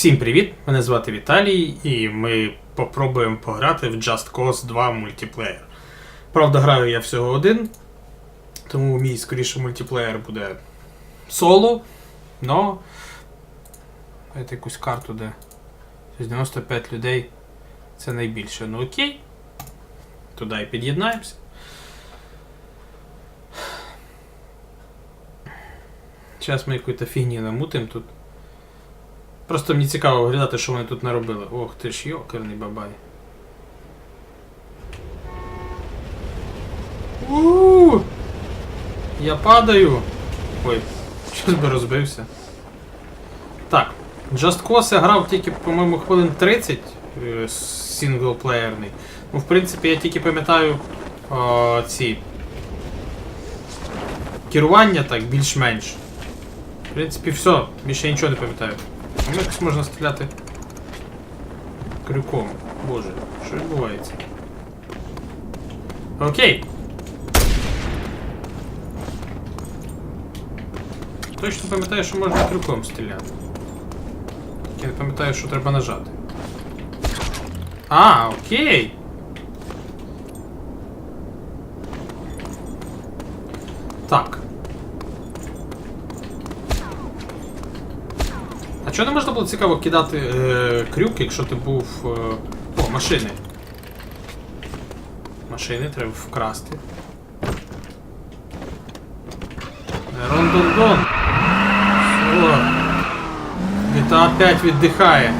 Всім привіт! Мене звати Віталій, і ми попробуємо пограти в Just Cause 2 мультиплеєр. Правда, граю я всього один, тому мій скоріше мультиплеєр буде соло, но. Давайте якусь карту, де щось 95 людей це найбільше. Ну окей. Туди і під'єднаємося. Зараз ми якусь фігні намутимо тут. Просто мені цікаво виглядати, що вони тут наробили. Ох ти ж йокерний бабай. у Я падаю. Ой, щось би розбився. Так. Just Cause я грав тільки, по-моєму, хвилин 30 е, синглплеєрний. Ну, в принципі, я тільки пам'ятаю о, ці керування так, більш-менш. В принципі, все, більше нічого не пам'ятаю. Ну, якось можна стріляти крюком. Боже, що відбувається? Окей. Точно пам'ятаю, що можна крюком стріляти. Я не пам'ятаю, що треба нажати. А, окей. Так. А чого не можна було цікаво кидати е, крюк, якщо ти був. Е, о, машини. Машини треба вкрасти. Рондондон. Все. GTA 5 віддихає.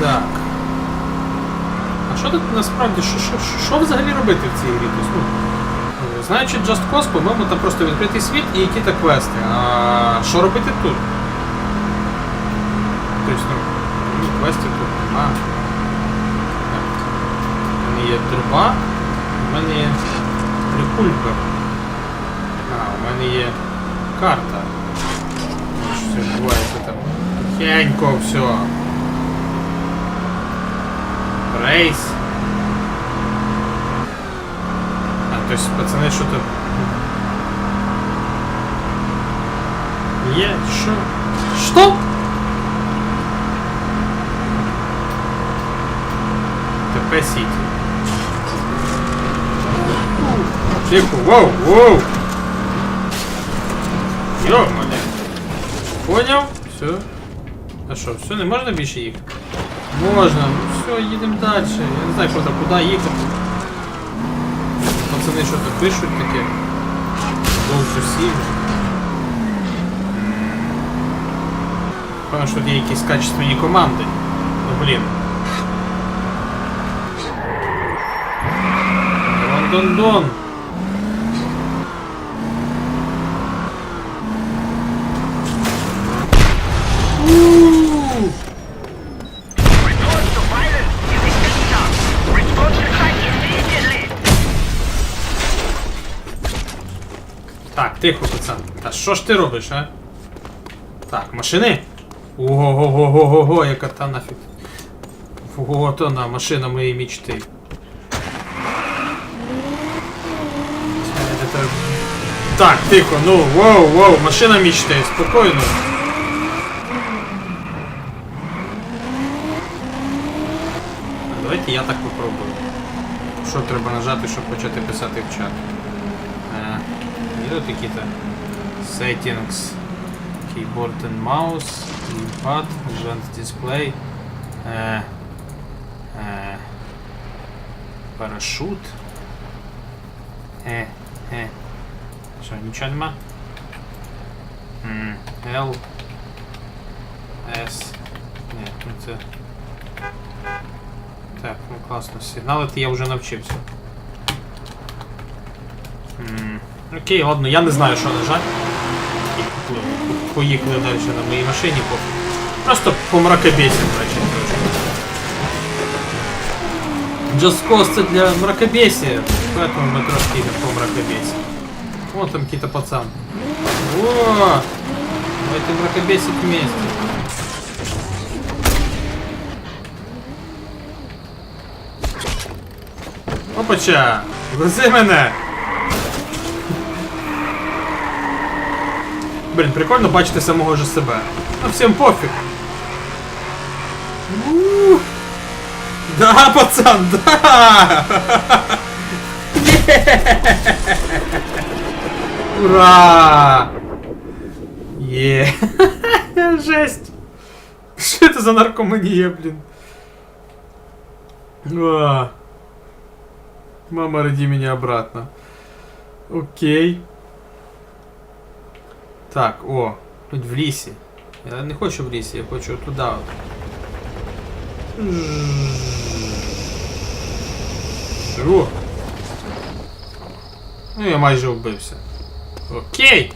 Так. А що тут насправді, що, взагалі робити в цій грі? Знаючи Just Cause, по-моєму, там просто відкритий світ і які-то квести. А що робити тут? Тобто, ну, ну, квестів тут нема. У мене є труба, у мене є прикулька. А, у мене є карта. Що відбувається там? Тихенько все. Рейс. То есть, пацаны, что тут... Є, що? Що? ТП Сіті. Тихо, воу, воу! Йо-моє. Поняв? Все. А що, все, не можна більше їхати? Можна, ну все, їдемо далі. Я не знаю, куди, куди їхати. Пацани що то пишуть таке. Довше всі. Певно, що тут є якісь качественні команди. Ну блін. Дон-дон-дон. У-у-у! Так, тихо, пацан. Та що ж ти робиш, а? Так, машини. Ого-го-го-го-го, яка та нафіг. Ого, то на машина моєї це- Так, тихо, ну, воу, воу, машина мічти, спокійно. Давайте я так попробую. Що треба нажати, щоб почати писати в чат? Е, Є тут які-то settings, keyboard and mouse, keypad, advanced display, е, е, парашут. Е, е. Що, нічого нема? М, L, S. Ні, ну це. Так, ну класно. Сигналити я вже навчився. М, Окей, ладно, я не знаю, що нажати. І по- Поїхали далі на моїй машині. По... Просто по мракобесам, значить. Just Cause це для мракобесия, поэтому мы трошки идем по мракобесию. Вон там какие-то пацан. О, давайте мракобесить вместе. Опача! Вези мене! Блін, прикольно бачити самого ж себе. А всім пофіг. У. Да, пацан, да! Ура! Є! Жесть! Що це за наркоманія, блін? А. Мама, роди меня обратно. Окей. Так, о, тут в лісі. Я не хочу в лісі, я хочу туди. От. Що? Ну, я майже вбився. Окей.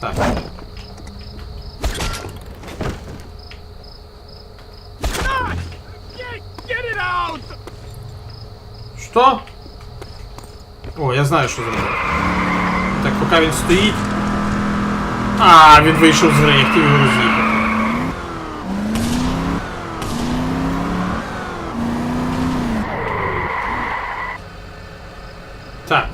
Так. Що? О, я знаю, що зробити. Так, поки він стоїть. А, він вийшов з гри, я хотів його роз'їхати. Так.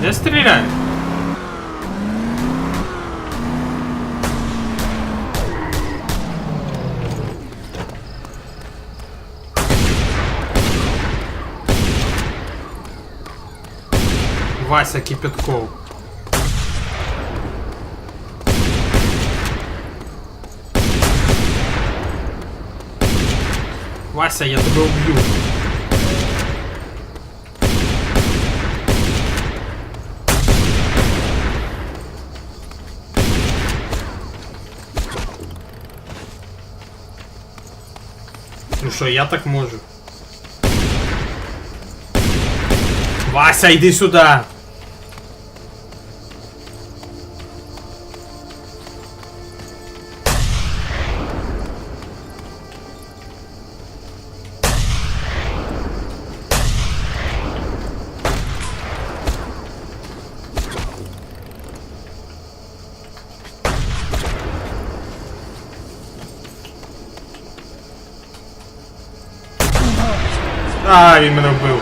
Де стріляють? Вася Кипятков. Вася, я тебе убью. Ну що, я так можу. Вася, йди сюди! А, він мене вбив.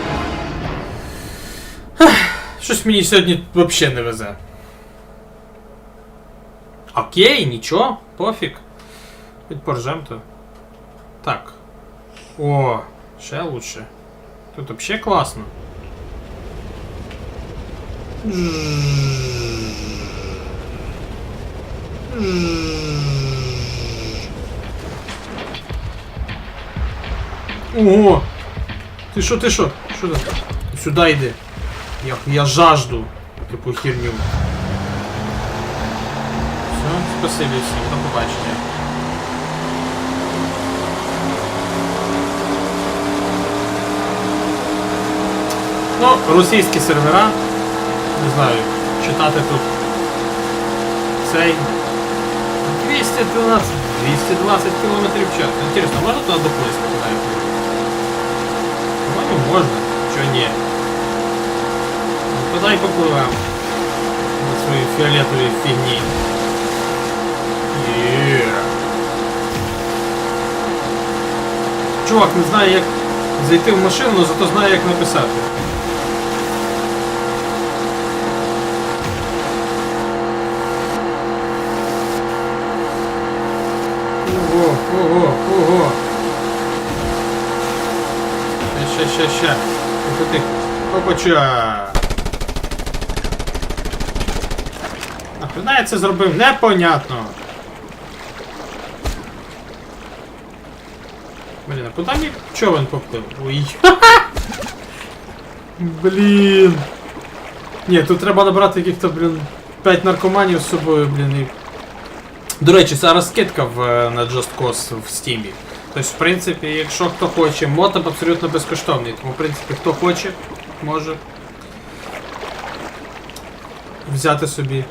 Ех, Щось мені сьогодні взагалі не везе. Окей, нічого, пофіг. Хоч поржем то. Так. О, ще лучше. Тут взагалі класно. Ого! Ти що, ти що? Що там? Сюди йди. Я, я жажду таку херню. Все, спасибі всім, до побачення. Ну, російські сервера. Не знаю, читати тут цей 212, 220 км в час. Інтересно, можна туди до поїзда куди я пойду? Можно. Чё не? подай туда и. На свои фиолетовые фигни. Чувак, не знаю, як зайти в машину, але зато знаю, як написати. Ща, ща. Тихо, тихо. Опача. Нахрена я це зробив? Непонятно. Блін, а куди мій човен поплив? Ой. Блін. Ні, тут треба набрати яких-то, блін, 5 наркоманів з собою, блін, і до речі, зараз скидка в, е, на Just Cause в Steam. Тобто, в принципі, якщо хто хоче, мод абсолютно безкоштовний. Тому, в принципі, хто хоче, може взяти собі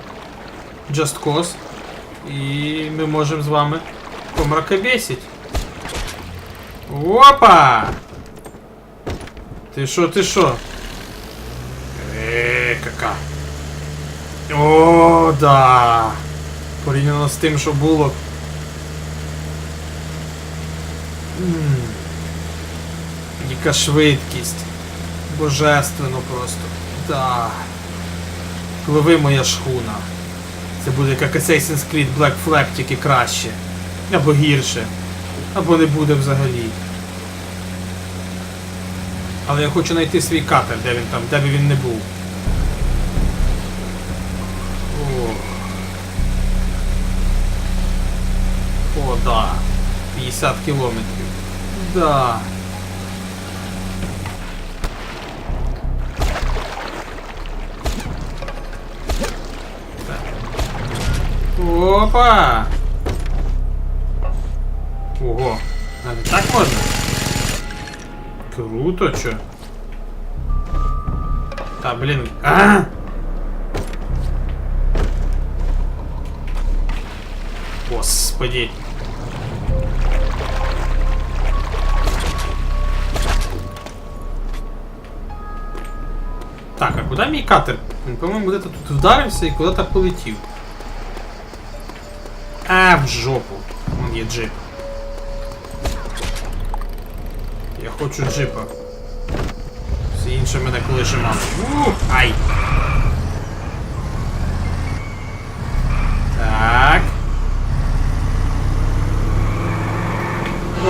Just Cause. І ми можемо з вами помракобесить. Опа! Ти що, ти що? Еee, кака. О, да. Порівняно з тим, що було. Яка швидкість. Божественно просто. Да. Пливи моя шхуна. Це буде як Assassin's Creed Black Flag, тільки краще. Або гірше. Або не буде взагалі. Але я хочу знайти свій катер, де він там, де би він не був. О. О, да. 50 кілометрів. Да. Так. Опа! Ого, навіть так можна? Круто, чо? Та, блін. А! Господи. Так, а мій катер? По-моєму, де-то тут вдарився і куди-то полетів. А, в жопу. Вон є джип. Я хочу джипа. Всі інші мене колише мали. Ух, ай! Так.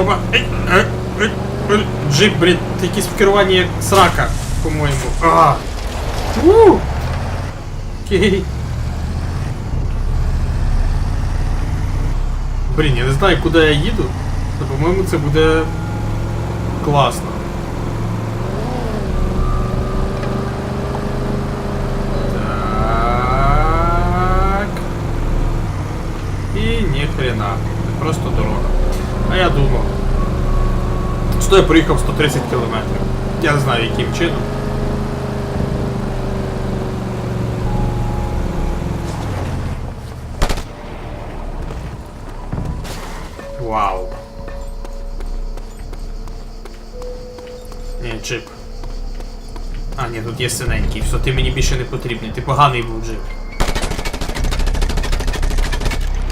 Опа. Е, е, е. Джип, блін, якісь в керуванні як срака, по-моєму. А. Окей. Блін, я не знаю, куди я їду, але, по-моєму, це буде класно. Так. І ні хрена. Це Просто дорога. А я думав. Що я проїхав 130 кілометрів. Я не знаю яким чином. Вау. Ні, джип. А, ні, тут є синенький. Все, ти мені більше не потрібний. Ти поганий був джип.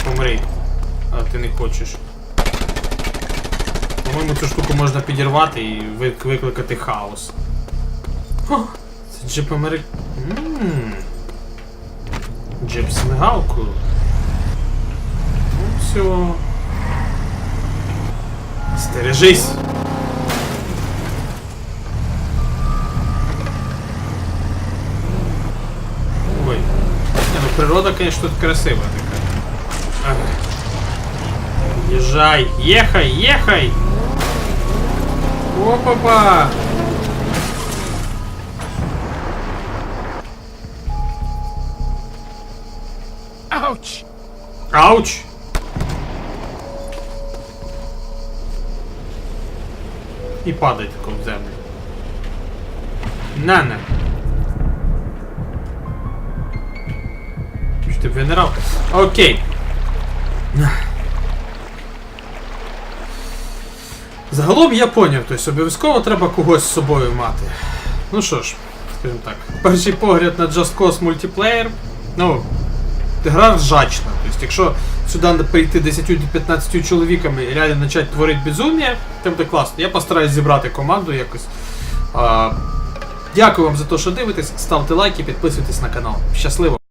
Помри. А ти не хочеш. По-моєму, цю штуку можна підірвати і викликати хаос. О, це джип Америк... Ммм. Джип з мигалкою. Ну все. Стережись! Ой. Ну природа, конечно, тут красивая такая. Езжай! Ехай! Ехай! Опа-па! Ouch! Ауч! І падай тако в землю. На-на. Що ти генерал? Окей. Загалом я поняв, тобто обов'язково треба когось з собою мати. Ну що ж, скажімо так. Перший погляд на Just Cause мультиплеєр. Ну, гра ржачна. Тобто, якщо сюди прийти 10-15 чоловіками і реально почати творити безум'я, то буде класно. Я постараюсь зібрати команду якось. А, дякую вам за те, що дивитесь. Ставте лайки, підписуйтесь на канал. Щасливо!